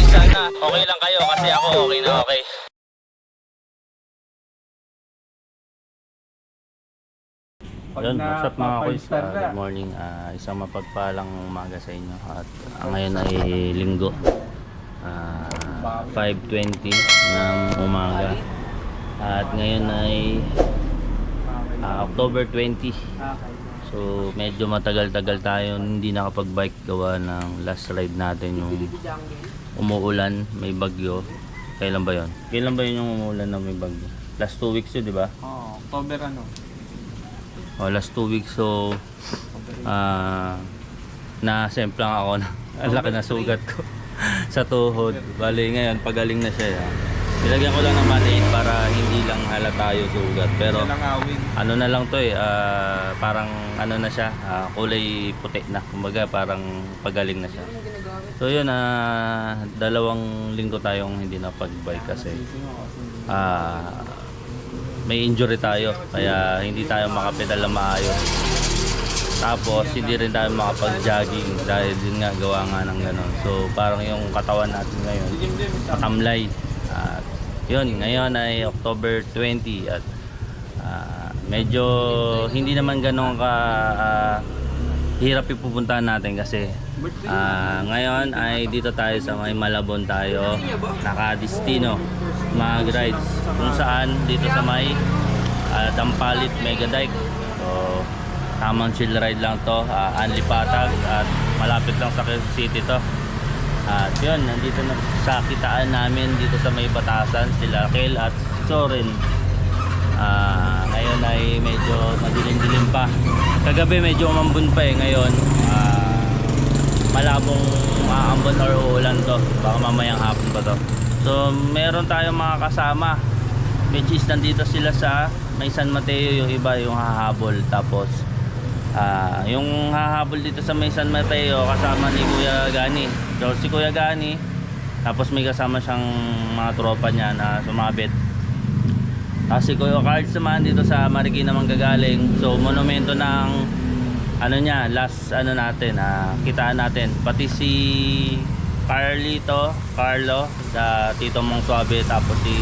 Okay lang kayo kasi ako okay na okay. Yun, what's up mga kuys? ka, good morning. Ah, isang mapagpalang umaga sa inyo. At ah, ngayon ay linggo. Ah, 5.20 ng umaga. At ngayon ay ah, October 20. Okay. So medyo matagal-tagal tayo hindi nakapag-bike gawa ng last ride natin yung umuulan, may bagyo. Kailan ba yon? Kailan ba yun yung umuulan na may bagyo? Last 2 weeks yun, di ba? Oo, October ano? Oh, last 2 weeks so ah na semplang ako na ang laki na sugat ko sa tuhod. Bali ngayon pagaling na siya. ah. Nilagyan ko lang ng band para hindi lang halata yung sugat. Pero ano na lang to eh, ah, parang ano na siya, ah, kulay puti na. Kumbaga parang pagaling na siya. So yun, ah, dalawang linggo tayong hindi na pag-bike kasi ah, may injury tayo. Kaya hindi tayo makapedal na maayos. Tapos hindi rin tayo makapag-jogging dahil din nga gawa nga ng ganun. So parang yung katawan natin ngayon, matamlay. At yun, ngayon ay October 20 at ah, medyo hindi naman ganun ka ah, hirap ipupuntahan natin kasi ah, ngayon ay dito tayo sa may Malabon tayo nakadistino mag-rides kung saan dito sa may ah, Dampalit Mega Dike so tamang chill ride lang to uh, Anlipatag at malapit lang sa Quezon City to at yun, nandito na sa kitaan namin dito sa may batasan, sila Kel at Soren. Ah, ngayon ay medyo madilim-dilim pa. Kagabi medyo umambon pa eh. Ngayon, ah, malabong maambon or uulan to. Baka mamayang hapon pa to. So, meron tayong mga kasama. Which is nandito sila sa may San Mateo yung iba yung hahabol. Tapos, Ah, yung hahabol dito sa may San Mateo kasama ni Kuya Gani. So si Kuya Gani tapos may kasama siyang mga tropa niya na sumabit. Tapos si Kuya Cards naman dito sa Marikina manggagaling. So monumento ng ano niya, last ano natin, ah, kitaan natin. Pati si Carlito, Carlo, sa Tito Mong Suabe tapos si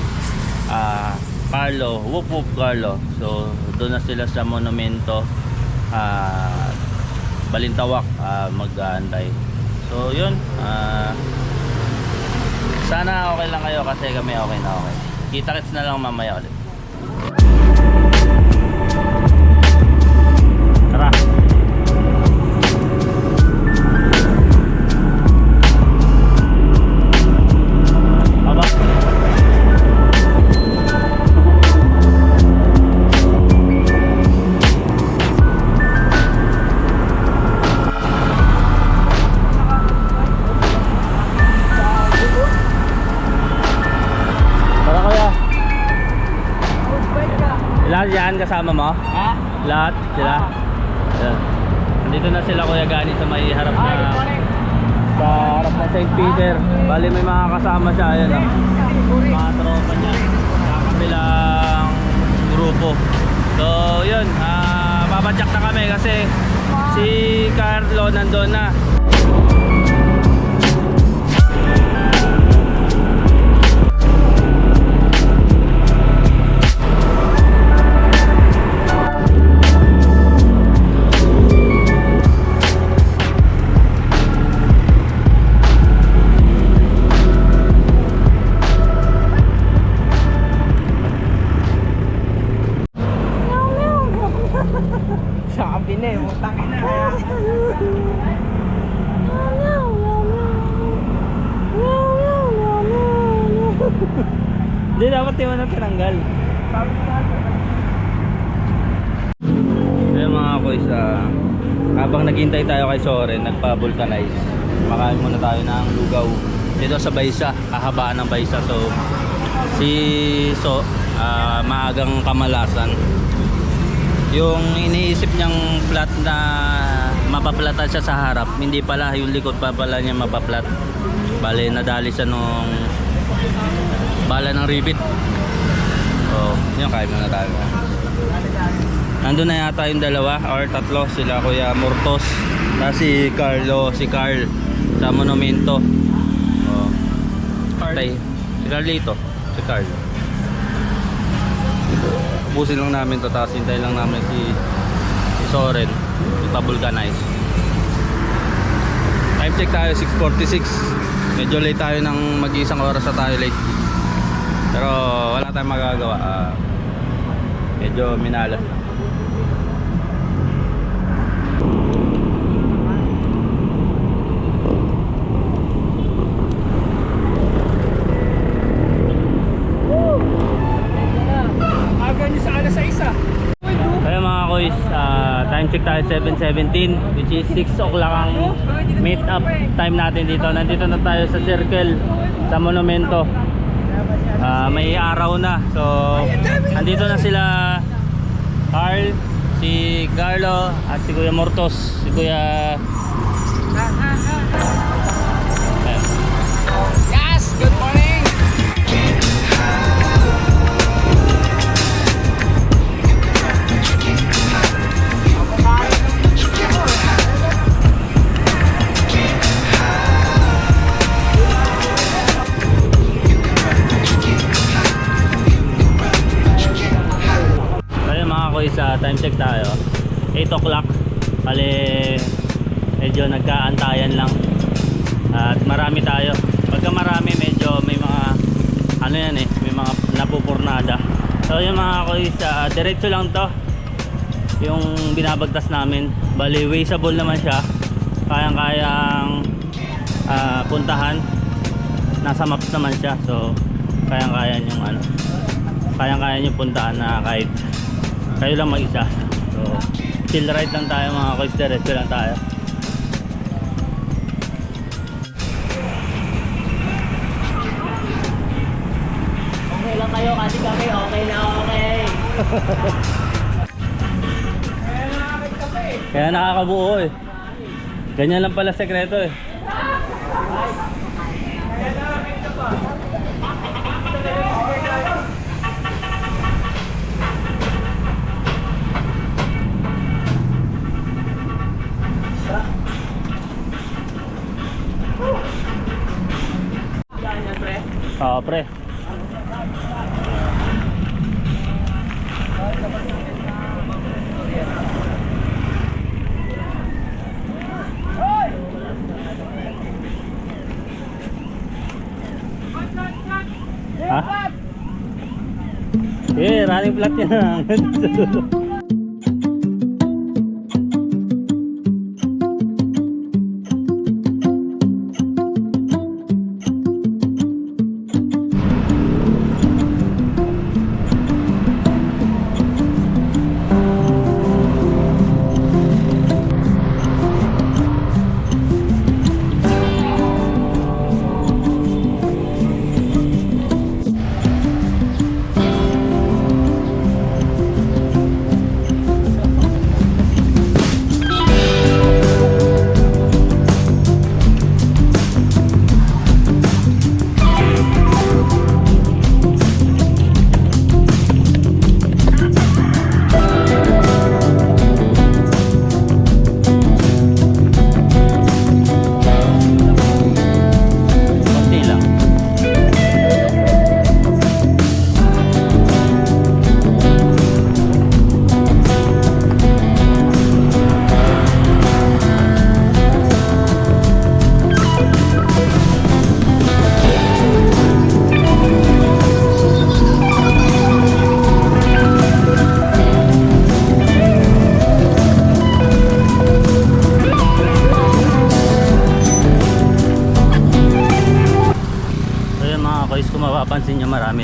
ah, Carlo, whoop whoop Carlo. So doon na sila sa monumento ah Balintawak ah, mag-aantay. So yun, ah, sana okay lang kayo kasi kami okay na okay. Kita-kits na lang mamaya ulit. Tara. Yan kasama mo? Ha? Lahat sila? Ayan. Nandito na sila kuya Gani sa may harap na sa harap ng St. Peter. Bali may mga kasama siya ayan oh. Mga tropa niya. Sa kabilang grupo. So yun, ah papadyak na kami kasi si Carlo nandun na. Hindi dapat di mo na tinanggal. Ayun mga boys, ah, habang naghintay tayo kay Soren, nagpa-vulcanize. Makain muna tayo ng lugaw. Dito sa Baysa, kahabaan ng Baysa. So, si So, ah, maagang kamalasan. Yung iniisip niyang flat na mapaplatan siya sa harap, hindi pala, yung likod pa pala niya mapaplat. Bale, nadali siya nung bala ng ribbit. Oh, yun, kain muna tayo. Nandun na yata yung dalawa or tatlo sila Kuya Mortos si Carlo, si Carl sa monumento. Oh. birthday. Si Carlito. Si Carl. Ubusin lang namin to tapos hintayin lang namin si, si Soren. Ipa-vulcanize. Time check tayo 6.46. Medyo late tayo ng mag-isang oras na tayo late. Pero wala tayong magagawa. Ah, medyo minalas lang. Aga niyo sa alas sa isa. Kaya mga koys, ah, time check tayo 7.17 which is 6 o'clock ang meet up time natin dito. Nandito na tayo sa circle sa monumento. Ah, may araw na. So, nandito na sila Carl, si Carlo at si Kuya Mortos, si Kuya time check tayo. 8 o'clock. Kali medyo nagkaantayan lang. At marami tayo. Pagka marami medyo may mga Ano yan eh May mga napupurnada. So yung mga koy sa diretso lang to. Yung binabagtas namin. Bali wasteable naman siya. Kayang kayang ah, Puntahan. Nasa maps naman siya. So kayang kaya yung ano kayang kaya nyo puntahan na kahit kayo lang mag-isa. So chill ride lang tayo mga kois diretso lang tayo. Okay lang kayo kasi kami okay na okay. kaya nakakabuo eh. Ganyan lang pala sekreto eh Oo pre Ha? Eh, running flat yan.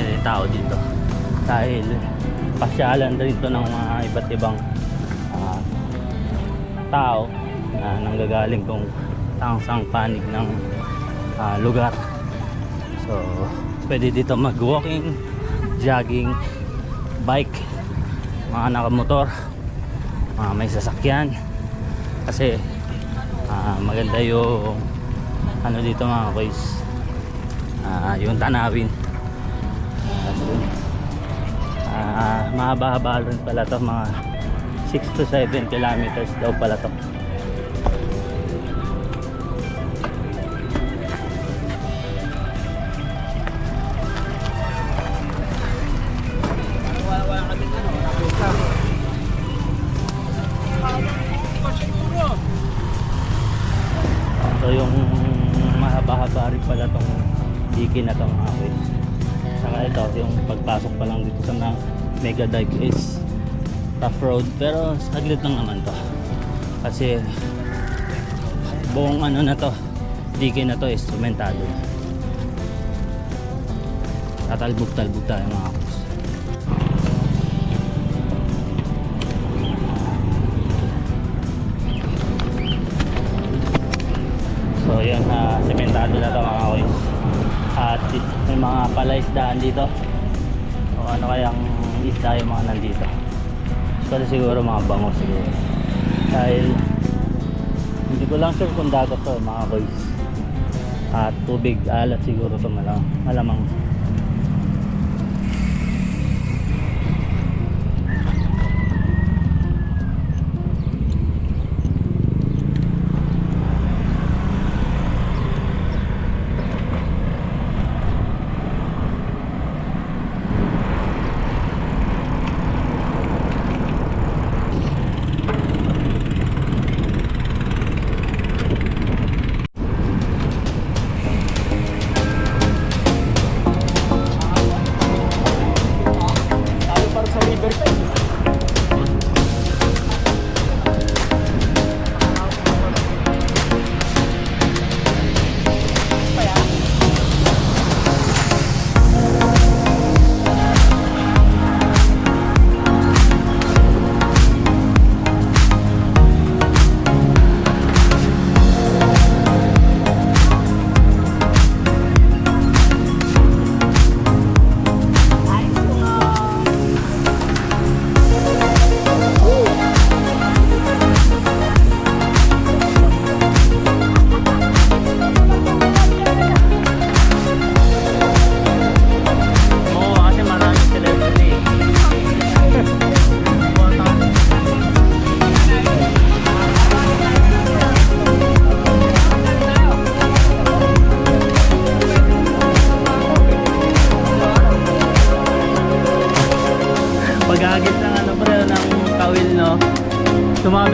rin tao dito. Dahil pasyalan rin to ng mga iba't ibang ah, tao na nanggagaling kung sang panig ng ah, lugar. So pwede dito mag walking jogging bike mga nakamotor mga may sasakyan. Kasi ah, maganda yung ano dito mga kois Ah, yung tanawin doon uh, mahaba-haba rin pala to mga 6 to 7 kilometers daw pala to So yung mahaba-haba rin pala tong diki na tong mga waves. Saka ito, yung pagpasok pa lang dito sa mga mega dive is tough road pero saglit lang naman to. Kasi buong ano na to, diki na to is sementado. Tatalbog-talbog tayo mga yun, na sementado na to mga boys. At may mga palaisdaan dito. O ano kayang isda yung mga nandito. Pero siguro mga bango siguro. Dahil hindi ko lang sure kung dagat to mga boys. At tubig alat siguro to malamang. malamang.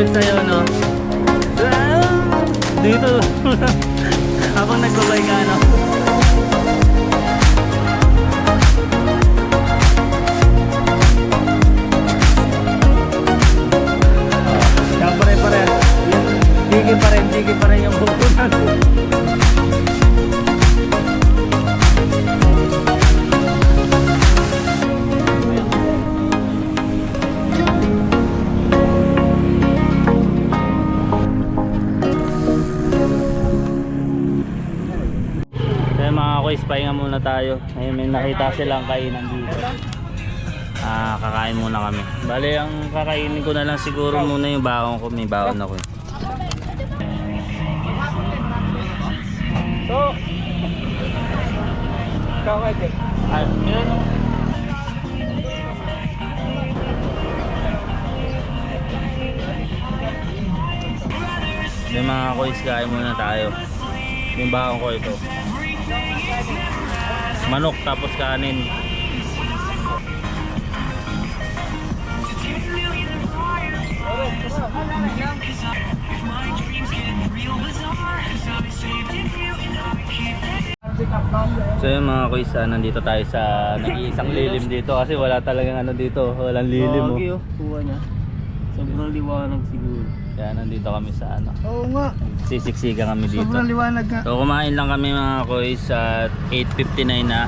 Sumabit sa'yo muna tayo. Ayun, may nakita silang kainan dito. Ah, kakain muna kami. Bale, ang kakainin ko na lang siguro muna yung baon ko. May baon ako eh. So, ikaw ate. Ah, yun. Yung mga kuys, kain muna tayo. Yung baon ko ito. Manok tapos kanin. So yun mga kuys, ah, nandito tayo sa nag-iisang lilim dito kasi wala talagang ano dito, walang lilim oh. Oh, kuha niya. Sobrang liwanag siguro. Kaya nandito kami sa ano, Oo nga. sisiksikan kami dito. Sobrang liwanag nga. So kumain lang kami mga kuys at 8.59 na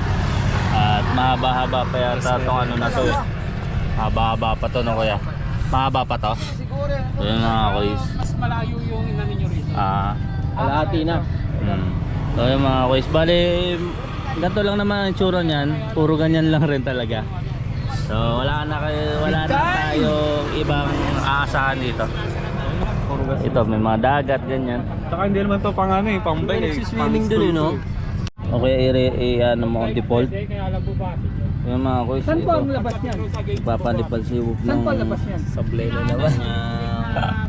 at mahaba-haba pa yata itong ano na to eh. Mahaba-haba pa to no kuya. Mahaba pa to. Siguro. So yun mga kuys. Mas malayo yung ina ninyo rito. Ah, Kalahati na. hmm. So yun mga kuys. Bali, ganito lang naman ang itsura niyan. Puro ganyan lang rin talaga. So wala na kayo, wala na tayong ibang aasahan dito. Ito may mga dagat ganyan. Saka hindi naman to pang ano eh, pang May nagsiswimming dun eh, no? Okay, i, i ano mo default. Kaya alam po ba? Yung mga kuys, Saan po ang ito. labas niyan? Papalipal si Saan ng po ang labas niyan? Sablay na naman.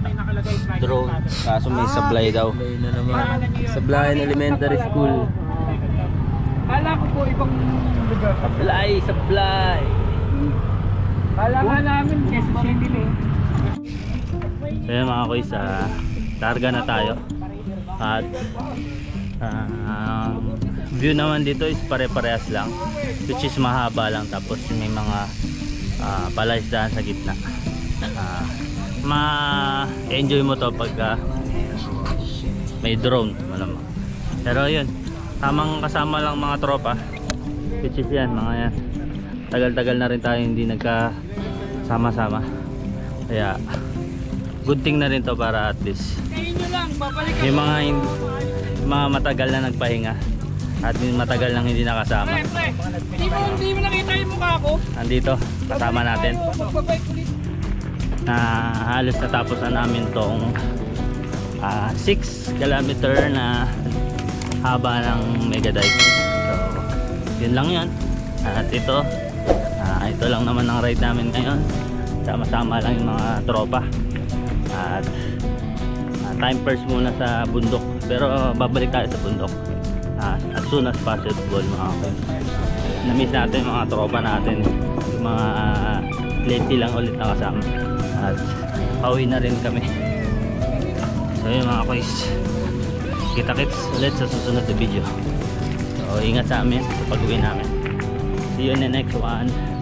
May nakalagay flag. drone. Kaso may supply daw. Sablay na naman. Sablayan Elementary School. Kala ko po ibang lugar. Supply, supply. Kala nga namin, Quezon City eh. So yun mga kuys, ah, targa na tayo. At ang view naman dito is pare-parehas lang which is mahaba lang tapos may mga uh, palaisdaan sa gitna Ah, ma-enjoy mo to pagka may drone malamang pero yun tamang kasama lang mga tropa which is yan mga yan tagal-tagal na rin tayo hindi nagka sama-sama kaya good thing na rin to para at least. Yung mga mga matagal na nagpahinga at matagal nang hindi nakasama. Pre, pre, di mo, di mo nakita yung mukha ko. andito kasama natin. na halos natapos na namin tong 6 kilometer na haba ng mega dike so yun lang yun. At ito ah, ito lang naman ang ride namin ngayon. Sama-sama lang yung mga tropa. At ah, time first muna sa bundok. Pero babalik tayo sa bundok. Ah, as soon as possible mga kapatid na-miss natin yung mga tropa natin. Yung mga uh, lady lang ulit nakasama at pauwi na rin kami. So yun mga kuys kita kits ulit sa susunod na video. So ingat sa amin sa pag-uwi namin. See you in the next one